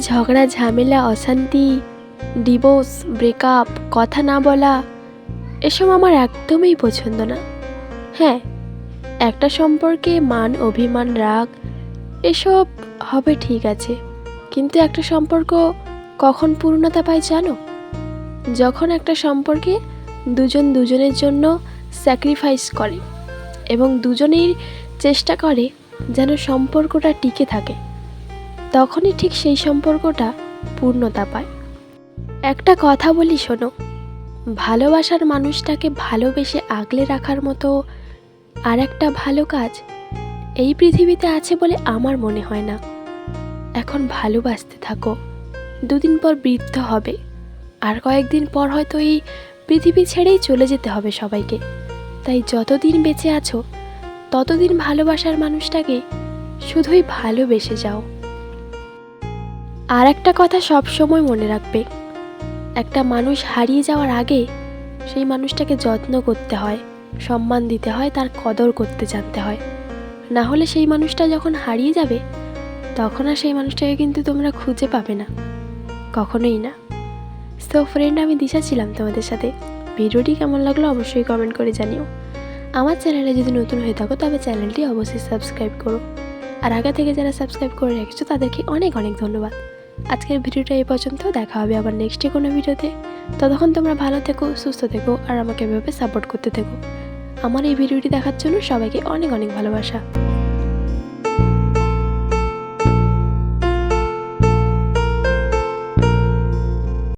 ঝগড়া, ঝামেলা, অশান্তি ডিভোর্স ব্রেকআপ কথা না বলা, এসব আমার একদমই পছন্দ না। হ্যাঁ একটা সম্পর্কে মান, অভিমান, রাগ, এসব হবে ঠিক আছে। কিন্তু একটা সম্পর্ক কখন পূর্ণতা পায় জানো? যখন একটা সম্পর্কে দুজন দুজনের জন্য স্যাক্রিফাইস করে এবং দুজনেই চেষ্টা করে যেন সম্পর্কটা টিকে থাকে। তখনই ঠিক সেই সম্পর্কটা পূর্ণতা পায়। একটা কথা বলি শোনো, ভালোবাসার মানুষটাকে ভালোবেসে আগলে রাখার মতো আর একটা ভালো কাজ এই পৃথিবীতে আছে বলে আমার মনে হয় না। এখন ভালোবাসতে থাকো, দুদিন পর বৃদ্ধ হবে, আর কয়েকদিন পর হয়তো এই পৃথিবী ছেড়েই চলে যেতে হবে সবাইকে। তাই যতদিন বেঁচে আছো, ততদিন ভালোবাসার মানুষটাকে শুধুই ভালোবেসে যাও। আর একটা কথা সব সময় মনে রাখবে। একটা মানুষ হারিয়ে যাওয়ার আগে সেই মানুষটাকে যত্ন করতে হয়, সম্মান দিতে হয়, তার কদর করতে জানতে হয়। না হলে সেই মানুষটা যখন হারিয়ে যাবে, তখন আর সেই মানুষটাকে কিন্তু তোমরা খুঁজে পাবে না। কখনোই না। সো ফ্রেন্ড আমি দিশা ছিলাম তোমাদের সাথে। ভিডিওটি কেমন লাগল অবশ্যই কমেন্ট করে জানিও। আমার চ্যানেলে যদি নতুন হয়ে থাকো, তবে চ্যানেলটি অবশ্যই সাবস্ক্রাইব করো। আর আগে থেকে যারা সাবস্ক্রাইব করে রেখেছো, তাদেরকে অনেক অনেক ধন্যবাদ। আজকের ভিডিওটা এই পর্যন্ত। দেখা হবে আবার নেক্সটে কোনো ভিডিওতে। ততক্ষণ তোমরা ভালো থেকো, সুস্থ থেকো, আর আমাকে এভাবে সাপোর্ট করতে থেকো। আমার এই ভিডিওটি দেখার জন্য সবাইকে অনেক অনেক ভালোবাসা।